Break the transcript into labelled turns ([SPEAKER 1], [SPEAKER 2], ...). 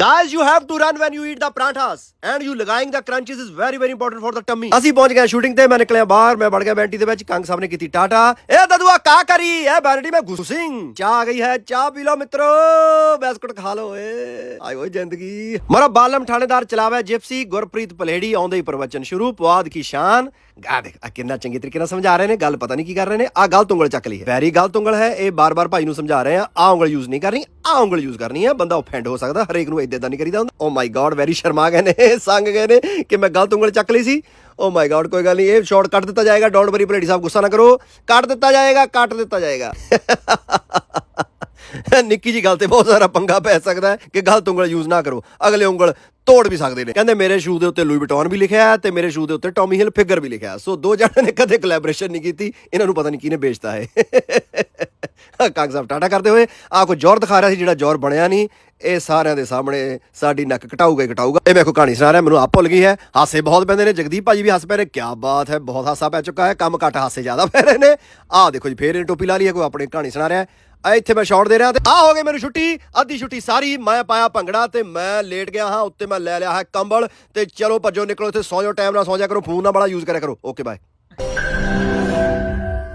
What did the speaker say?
[SPEAKER 1] Guys you have to run when you eat the parathas and you ਲਗਾਇੰਗ the crunches is very very important for the tummy ਅਸੀਂ ਪਹੁੰਚ ਗਏ shooting ਤੇ, ਮੈਂ ਨਿਕਲਿਆ ਬਾਹਰ, ਮੈਂ ਵੜ ਗਿਆ ਬੈਂਟੀ ਦੇ ਵਿੱਚ, ਕੰਗ ਸਾਹਿਬ ਨੇ ਕੀਤੀ ਟਾਟਾ। ਇਹ ਦਦੂਆ ਕਾ ਕਰੀ? ਇਹ ਬੈਂਟੀ ਮੈਂ ਗੁੱਸਿੰਗ। ਚਾਹ ਆ ਗਈ ਹੈ, ਚਾਹ ਪੀ ਲਓ ਮਿੱਤਰੋ। ਬਿਸਕੁਟ ਖਾ ਲਓ ਏ ਆਈ ਓਏ ਜ਼ਿੰਦਗੀ। ਮਰਾ ਬਾਲਮ ਥਾਣੇਦਾਰ ਚਲਾਵੇ ਜਿਪਸੀ ਗੁਰਪ੍ਰੀਤ ਪਲੇੜੀ, ਆਉਂਦੇ ਹੀ ਪ੍ਰਵਚਨ ਸ਼ੁਰੂ ਪਵਾਦ ਕੀ ਸ਼ਾਨ। ਗਾ ਦੇਖ, ਆ ਕਿੰਨਾ ਚੰਗੀ ਤਰੀਕੇ ਨਾਲ ਸਮਝਾ ਰਹੇ ਨੇ, ਗੱਲ ਪਤਾ ਨਹੀਂ ਕੀ ਕਰ ਰਹੇ ਨੇ, ਆ ਗਲਤ ਉਂਗਲ ਚੱਕ ਲਈ ਹੈ। ਵੈਰੀ ਗਲਤ ਉਂਗਲ ਹੈ, ਇਹ ਬਾਰ-ਬਾਰ ਭਾਈ ਨੂੰ ਸਮਝਾ ਰਹੇ ਆ ਆ ਉਂਗਲ ਯੂਜ਼ ਨਹੀਂ ਕਰਨੀ ਆ ਉਂਗਲ ਯੂਜ਼ ਕਰਨੀ ਹੈ, ਬੰਦਾ ਆਫੈਂਡ ਹੋ ਸਕਦਾ, ਹਰੇਕ ਨੂੰ ਇਦਾਂ ਦਾ ਨਹੀਂ ਕਰੀਦਾ ਹੁੰਦਾ। ਓ ਮਾਈ ਗॉड ਵੈਰੀ ਸ਼ਰਮਾ ਗਏ ਨੇ, ਸੰਗ ਗਏ ਨੇ ਕਿ ਮੈਂ ਗਲਤ ਉਂਗਲ ਚੱਕ ਲਈ ਸੀ। ਓ ਮਾਈ ਗॉड ਕੋਈ ਗੱਲ ਨਹੀਂ, ਇਹ ਸ਼ਾਰਟ ਕੱਟ ਦਿੱਤਾ ਜਾਏਗਾ ਡੋਂਟ ਵਰੀ ਭਲੇਡੀ ਸਾਹਿਬ ਗੁੱਸਾ ਨਾ ਕਰੋ। ਕੱਟ ਦਿੱਤਾ ਜਾਏਗਾ, ਕੱਟ ਦਿੱਤਾ ਜਾਏਗਾ। ਨਿੱਕੀ ਜੀ ਗੱਲ ਤੇ ਬਹੁਤ ਸਾਰਾ ਪੰਗਾ ਪੈ ਸਕਦਾ ਹੈ ਕਿ ਗਲਤ ਉਂਗਲ ਯੂਜ਼ ਨਾ ਕਰੋ। ਅਗਲੇ ਉਂਗਲ ਤੋੜ ਵੀ ਸਕਦੇ ਨੇ। ਕਹਿੰਦੇ ਮੇਰੇ ਸ਼ੂ ਦੇ ਉੱਤੇ ਲੂਈ ਵਿਟੌਨ ਵੀ ਲਿਖਿਆ ਹੈ ਤੇ ਮੇਰੇ ਸ਼ੂ ਦੇ ਉੱਤੇ ਟੌਮੀ ਹਿਲ ਫਿਗਰ ਵੀ ਲਿਖਿਆ ਸੋ ਦੋ ਜਣਿਆਂ ਨੇ ਕਦੇ ਕੋਲੈਬੋਰੇਸ਼ਨ ਨਹੀਂ ਕੀਤੀ। ਇਹਨਾਂ ਨੂੰ ਪਤਾ ਨਹੀਂ ਕਿਹਨੇ ਵੇਚਤਾ ਹੈ ਕਾਗ ਸਾਹਿਬ ਟਾਟਾ ਕਰਦੇ ਹੋਏ। ਆ ਕੋਈ ਜ਼ੋਰ ਦਿਖਾ ਰਿਹਾ ਸੀ ਜਿਹੜਾ ਜ਼ੋਰ ਬਣਿਆ ਨਹੀਂ। ਇਹ ਸਾਰਿਆਂ ਦੇ ਸਾਹਮਣੇ ਸਾਡੀ ਨੱਕ ਘਟਾਊਗਾ ਹੀ ਘਟਾਊਗਾ। ਇਹ ਮੈਂ ਕੋਈ ਕਹਾਣੀ ਸੁਣਾ ਰਿਹਾ, ਮੈਨੂੰ ਆਪ ਭੁੱਲ ਗਈ ਹੈ। ਹਾਸੇ ਬਹੁਤ ਪੈਂਦੇ ਨੇ। ਜਗਦੀਪ ਭਾਜੀ ਵੀ ਹੱਸ ਪੈ ਰਹੇ। ਕੀ ਬਾਤ ਹੈ, ਬਹੁਤ ਹਾਸਾ ਪੈ ਚੁੱਕਾ ਹੈ। ਕੰਮ ਘੱਟ ਹਾਸੇ ਜ਼ਿਆਦਾ ਪੈ ਰਹੇ ਨੇ। ਆਹ ਦੇਖੋ ਜੀ, ਫੇਰ ਇਹ ਟੋਪੀ ਲਾ ਲਈ ਹੈ। ਕੋਈ ਆਪਣੀ ਕਹਾਣੀ ਸੁਣਾ ਰਿਹਾ ਇੱਥੇ ਮੈਂ ਸ਼ਾਟ ਦੇ ਰਿਹਾ ਤੇ ਆ ਹੋ ਗਏ ਮੈਨੂੰ ਛੁੱਟੀ, ਅੱਧੀ ਛੁੱਟੀ ਸਾਰੀ, ਮੈਂ ਪਾਇਆ ਭੰਗੜਾ ਤੇ ਮੈਂ ਲੇਟ ਗਿਆ ਹਾਂ, ਉੱਤੇ ਮੈਂ ਲੈ ਲਿਆ ਹੈ ਕੰਬਲ ਤੇ ਚਲੋ ਭੱਜੋ ਨਿਕਲੋ ਇੱਥੇ, ਸੌਂ ਜਾਓ ਟਾਈਮ ਨਾਲ ਸੌਂ ਜਾਇਆ ਕਰੋ ਫੋਨ ਨਾਲ ਬੜਾ ਯੂਜ਼ ਕਰਿਆ ਕਰੋ। Okay bye